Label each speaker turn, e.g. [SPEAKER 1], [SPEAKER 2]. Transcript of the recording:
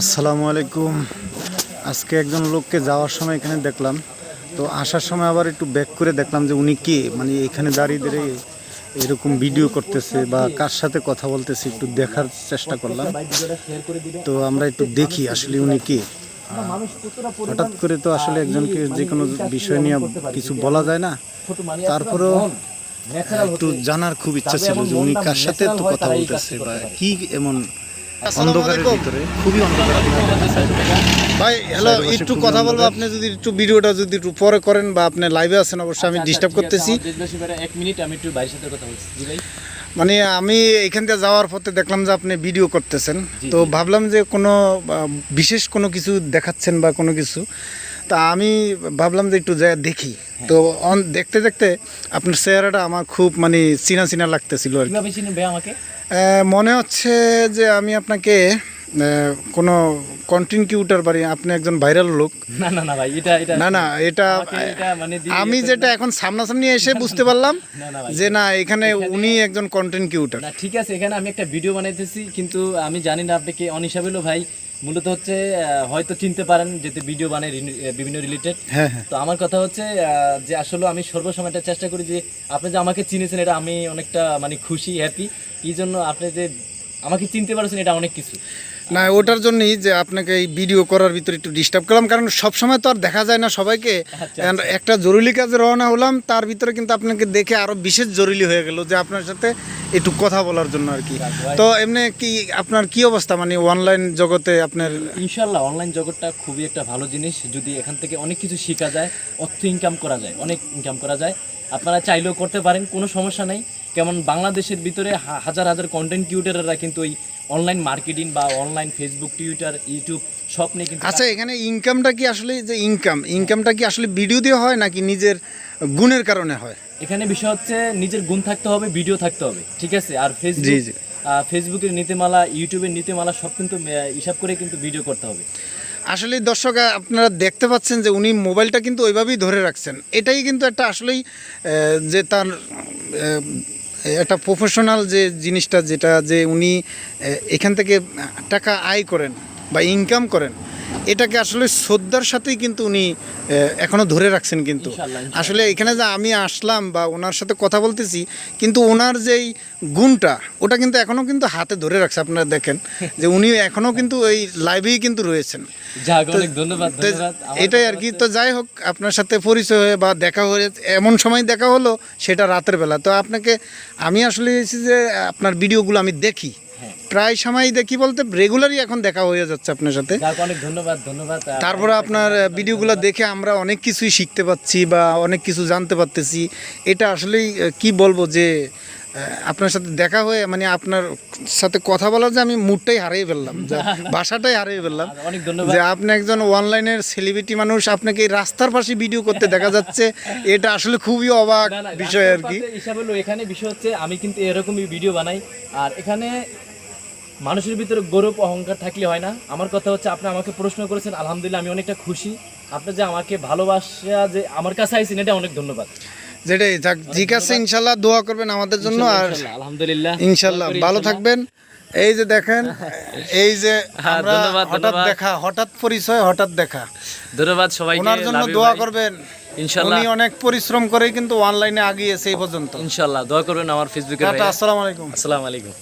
[SPEAKER 1] আসসালামু আলাইকুম। আজকে একজন লোককে যাওয়ার সময় এখানে দেখলাম। তো আসার সময় আবার একটু ব্যাক করে দেখলাম যে উনি কে? মানে এখানে দাঁড়িয়ে দাঁড়িয়ে এরকম ভিডিও করতেছে বা কার সাথে কথা বলতেছে একটু দেখার চেষ্টা করলাম। তো আমরা একটু দেখি আসলে উনি কে। হঠাৎ করে তো আসলে একজনকে যে কোনো বিষয় নিয়ে কিছু বলা যায় না। তারপরেও একটু জানার খুব ইচ্ছা ছিল যে উনি কার সাথে তো কথা বলতেছে বা কি এমন অন্ধকারের ভিতরে খুবই অন্ধকারের ভাই হ্যালো একটু কথা বলব আপনি যদি একটু ভিডিওটা যদি একটু পরে করেন বা আপনি লাইভে আছেন অবশ্যই আমি ডিস্টার্ব করতেছি।
[SPEAKER 2] এক মিনিট আমি একটু ভাইয়ের সাথে কথা বলছি। ভাই।
[SPEAKER 1] মানে আমি এখান থেকে যাওয়ার পথে দেখলাম যে আপনি ভিডিও করতেছেন। তো ভাবলাম যে কোনো বিশেষ কোনো কিছু দেখাচ্ছেন বা কোনো কিছু। তা আমি ভাবলাম যে একটু যা দেখি। তো অন- দেখতে দেখতে আপনার চেহারাটা আমার খুব মানে চিনা চিনা লাগতেছিল আর কি।
[SPEAKER 2] আমাকে?
[SPEAKER 1] মনে হচ্ছে যে আমি আপনাকে কোনো কন্টেন্ট কিউটার বাড়ি আপনি একজন ভাইরাল লোক।
[SPEAKER 2] না না না ভাই এটা এটা
[SPEAKER 1] না না এটা
[SPEAKER 2] মানে
[SPEAKER 1] আমি যেটা এখন সামনাসামনি এসে বুঝতে পারলাম। যে না এখানে উনি একজন কন্টেন্ট কিউটার
[SPEAKER 2] ঠিক আছে এখানে আমি একটা ভিডিও বানাইতেছি কিন্তু আমি জানি না আপনি কি। অন হিসাবে ভাই মূলত হচ্ছে হয়তো চিনতে পারেন যেতে ভিডিও বানাই বিভিন্ন রিলেটেড
[SPEAKER 1] হ্যাঁ হ্যাঁ।
[SPEAKER 2] তো আমার কথা হচ্ছে যে আসলে আমি সর্বসময়টা চেষ্টা করি যে আপনি যে আমাকে চিনেছেন এটা আমি অনেকটা মানে খুশি হ্যাপি এই জন্য আপনি যে আমাকে চিনতে পারছেন এটা অনেক কিছু।
[SPEAKER 1] না ওটার জন্যই যে আপনাকে এই ভিডিও করার ভিতরে একটু ডিস্টার্ব করলাম কারণ সবসময় তো আর দেখা যায় না সবাইকে।
[SPEAKER 2] আচ্ছা,
[SPEAKER 1] একটা জরুরি কাজে রওনা হলাম তার ভিতরে কিন্তু আপনাকে দেখে আরও বিশেষ জরুরি হয়ে গেল যে আপনার সাথে একটু কথা বলার জন্য আর কি। তো এমনি কি আপনার কি অবস্থা? মানে অনলাইন জগতে আপনার
[SPEAKER 2] ইনশাল্লাহ অনলাইন জগৎটা খুবই একটা ভালো জিনিস। যদি এখান থেকে অনেক কিছু শেখা যায় অর্থ ইনকাম করা যায় অনেক ইনকাম করা যায় আপনারা চাইলেও করতে পারেন কোনো সমস্যা নেই। কেমন বাংলাদেশের ভিতরে হাজার হাজার কন্টেন্ট ক্রিয়েটাররা কিন্তু ওই অনলাইন মার্কেটিং বা অনলাইন ফেসবুক টুইটার ইউটিউব সব নিয়ে কিন্তু
[SPEAKER 1] আচ্ছা এখানে ইনকামটা কি আসলে যে ইনকাম ইনকামটা কি আসলে ভিডিও দিয়ে হয় নাকি নিজের গুণের কারণে হয়?
[SPEAKER 2] এখানে বিষয় হচ্ছে নিজের গুণ থাকতে হবে ভিডিও থাকতে হবে ঠিক আছে? আর ফেসবুক। ফেসবুকের নীতিমালা ইউটিউবের নীতিমালা সব কিন্তু হিসাব করে কিন্তু ভিডিও করতে হবে।
[SPEAKER 1] আসলে দর্শক আপনারা দেখতে পাচ্ছেন যে উনি মোবাইলটা কিন্তু ওইভাবেই ধরে রাখছেন। এটাই কিন্তু একটা আসলেই যে তার একটা প্রফেশনাল যে জিনিসটা যেটা যে উনি এখান থেকে টাকা আয় করেন বা ইনকাম করেন এটাকে আসলে শ্রদ্ধার সাথেই কিন্তু উনি আহ, এখনও ধরে রাখছেন কিন্তু। আসলে এখানে যে আমি আসলাম বা ওনার সাথে কথা বলতেছি কিন্তু ওনার যেই গুণটা ওটা কিন্তু এখনও কিন্তু হাতে ধরে রাখছে। আপনারা দেখেন যে উনি এখনও কিন্তু ওই লাইভেই কিন্তু রয়েছেন।
[SPEAKER 2] ধন্যবাদ
[SPEAKER 1] এটাই আর কি। তো যাই হোক আপনার সাথে পরিচয় হয়ে বা দেখা হয়ে এমন সময় দেখা হলো সেটা রাতের বেলা। তো আপনাকে আমি আসলে যে আপনার ভিডিওগুলো আমি দেখি। প্রায় সময় দেখি বলতে রেগুলারই এখন দেখা হয়ে যাচ্ছে আপনার সাথে।
[SPEAKER 2] অনেক ধন্যবাদ ধন্যবাদ।
[SPEAKER 1] তারপরে আপনার ভিডিওগুলো দেখে আমরা অনেক কিছুই শিখতে পাচ্ছি বা অনেক কিছু জানতে পারতেছি। এটা আসলেই কি বলব যে আপনার সাথে দেখা হয়ে মানে আপনার সাথে কথা বলার যে আমি মুডটাই হারিয়ে ফেললাম ভাষাটাই হারিয়ে ফেললাম।
[SPEAKER 2] অনেক ধন্যবাদ।
[SPEAKER 1] যে আপনি একজন অনলাইনের সেলিব্রিটি মানুষ আপনাকে রাস্তার পাশে ভিডিও করতে দেখা যাচ্ছে এটা আসলে খুবই অবাক বিষয় আর কি।
[SPEAKER 2] হিসাব এখানে বিষয় হচ্ছে আমি কিন্তু এরকমই ভিডিও বানাই। আর এখানে মানুষের ভিতরে গৌরব অহংকার থাকলে হয় না। আমার কথা হচ্ছে আপনি আমাকে প্রশ্ন করেছেন আলহামদুলিল্লাহ আমি অনেকটা খুশি। আপনি যে আমাকে ভালোবাসা যে আমার কাছে আইসেন এটা অনেক ধন্যবাদ।
[SPEAKER 1] যেটাই যাক ঠিক আছে ইনশাল্লাহ দোয়া করবেন আমাদের জন্য আর
[SPEAKER 2] আলহামদুলিল্লাহ
[SPEAKER 1] ইনশাল্লাহ ভালো থাকবেন। এই যে দেখেন এই যে
[SPEAKER 2] হ্যাঁ,
[SPEAKER 1] হঠাৎ দেখা হঠাৎ পরিচয় হঠাৎ দেখা।
[SPEAKER 2] ধন্যবাদ সবাই
[SPEAKER 1] ওনার জন্য দোয়া করবেন।
[SPEAKER 2] ইনশাল্লাহ।
[SPEAKER 1] উনি অনেক পরিশ্রম করে কিন্তু অনলাইনে আগিয়েছে এই পর্যন্ত।
[SPEAKER 2] ইনশাল্লাহ দোয়া করবেন আমার ফেসবুকে
[SPEAKER 1] আসসালামু আলাইকুম।
[SPEAKER 2] আসসালামু আলাইকুম।